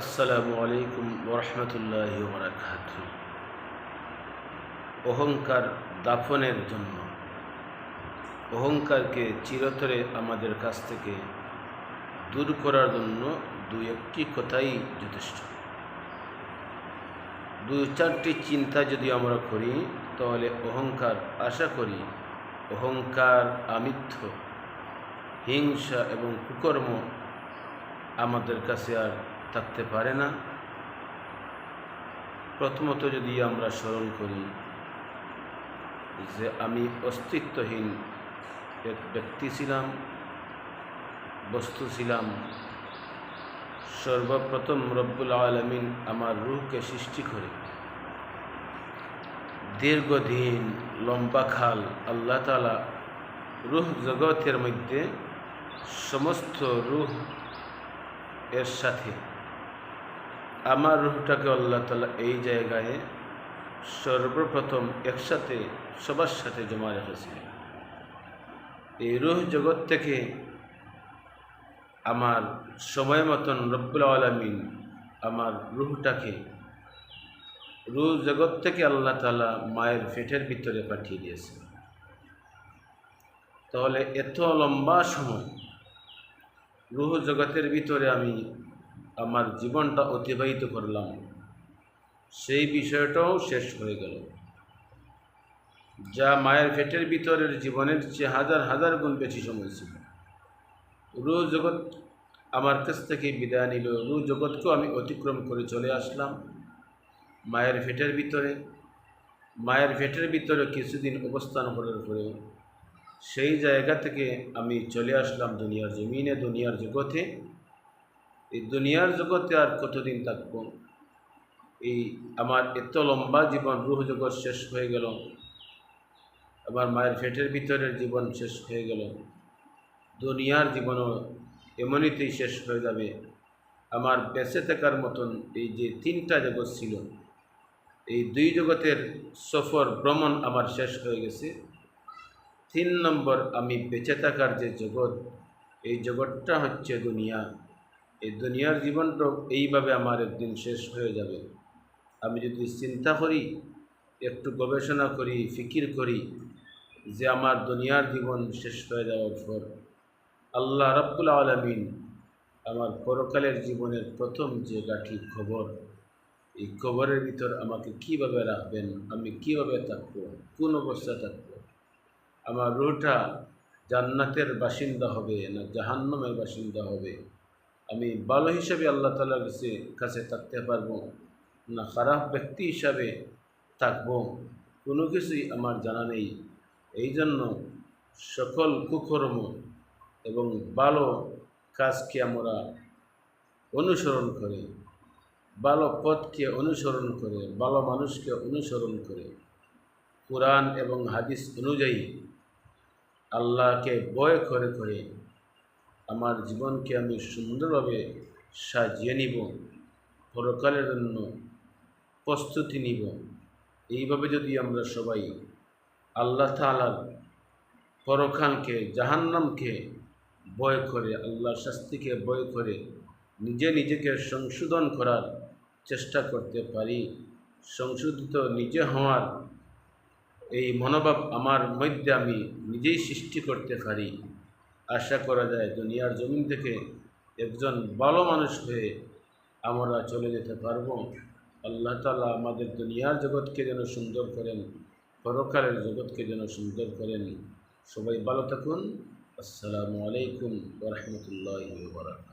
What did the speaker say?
আসসালামু আলাইকুম ওরহমতুল্লাহ বরাকাত অহংকার দাফনের জন্য, অহংকারকে চিরতরে আমাদের কাছ থেকে দূর করার জন্য দু একটি কথাই যথেষ্ট। দু চারটি চিন্তা যদি আমরা করি, তাহলে অহংকার আশা করি, অহংকার আমিত্ব, হিংসা এবং কুকর্ম আমাদের কাছে আর থাকতে পারে না। প্রথমত যদি আমরা স্মরণ করি যে আমি অস্তিত্বহীন এক ব্যক্তি ছিলাম, বস্তু ছিলাম। সর্বপ্রথম রব্বুল আলমিন আমার রুহকে সৃষ্টি করে। দীর্ঘদিন লম্বা খাল আল্লাহ তালা রুহ জগতের মধ্যে সমস্ত রুহ এর সাথে আমার রুহটাকে আল্লাহ তালা এই জায়গায় সর্বপ্রথম একসাথে, সবার সাথে জমা রেখেছিলেন। এই রুহ জগৎ থেকে আমার সময় মতন রব্বুল আলমিন আমার রুহটাকে, রুহ জগৎ থেকে আল্লাহ তালা মায়ের পেটের ভিতরে পাঠিয়ে দিয়েছে তাহলে এত লম্বা সময় রুহ জগতের ভিতরে আমি আমার জীবনটা অতিবাহিত করলাম। সেই বিষয়টাও শেষ হয়ে গেল। যা মায়ের পেটের ভিতরের জীবনের চেয়ে হাজার হাজার গুণ বেশি সময় ছিল। রু জগৎ আমার কাছ থেকে বিদায় নিল। রু জগৎকেও আমি অতিক্রম করে চলে আসলাম। মায়ের পেটের ভিতরে, মায়ের পেটের ভিতরে কিছুদিন অবস্থান করার পরে সেই জায়গা থেকে আমি চলে আসলাম দুনিয়ার জমিনে, দুনিয়ার জগতে। এই দুনিয়ার জগতে আর কতদিন থাকব? এই আমার এত লম্বা জীবন রুহ জগৎ শেষ হয়ে গেল। আমার মায়ের পেটের ভিতরের জীবন শেষ হয়ে গেল। দুনিয়ার জীবনও এমনিতেই শেষ হয়ে যাবে। আমার বেঁচে থাকার মতন এই যে তিনটা জগৎ ছিল, এই দুই জগতের সফর, ভ্রমণ আমার শেষ হয়ে গেছে। তিন নম্বর, আমি বেঁচে থাকার যে জগৎ, এই জগৎটা হচ্ছে দুনিয়া। এই দুনিয়ার জীবনটা এইভাবে আমার একদিন শেষ হয়ে যাবে। আমি যদি চিন্তা করি, একটু গবেষণা করি, ফিকির করি যে আমার দুনিয়ার জীবন শেষ হয়ে যাওয়ার পর আল্লাহ রব্বুল আলমিন আমার পরকালের জীবনের প্রথম যে গাঠি খবর, এই খবরের ভিতর আমাকে কীভাবে রাখবেন, আমি কীভাবে থাকব, কোন অবস্থা থাকব? আমার রুহটা জান্নাতের বাসিন্দা হবে না জাহান্নামের বাসিন্দা হবে? আমি ভালো হিসাবে আল্লাহ তালার কাছে কাছে থাকতে পারব না, খারাপ ব্যক্তি হিসাবে থাকব, কোনো কিছুই আমার জানা নেই। এই জন্য সকল কুকর্ম এবং ভালো কাজকে আমরা অনুসরণ করে, ভালো পথকে অনুসরণ করে, ভালো মানুষকে অনুসরণ করে, কোরআন এবং হাদিস অনুযায়ী আল্লাহকে ভয় করে করে আমার জীবনকে আমি সুন্দরভাবে সাজিয়ে নিব, পরকালের জন্য প্রস্তুতি নিব। এইভাবে যদি আমরা সবাই আল্লাহ তালার পরখানকে জাহান্নামকে বয় করে, আল্লাহর শাস্তিকে বয় করে নিজে নিজেকে সংশোধন করার চেষ্টা করতে পারি, সংশোধিত নিজে হওয়ার এই মনোভাব আমার মধ্যে আমি নিজেই সৃষ্টি করতে পারি। আশা করা যায় দুনিয়ার জমিন থেকে একজন ভালো মানুষ হয়ে আমরা চলে যেতে পারব। আল্লাহ তালা আমাদের দুনিয়ার জগৎকে যেন সুন্দর করেন, পরকালের জগৎকে যেন সুন্দর করেন। সবাই ভালো থাকুন। আসসালামু আলাইকুম ওরহমতুল্লাহ বরাকাত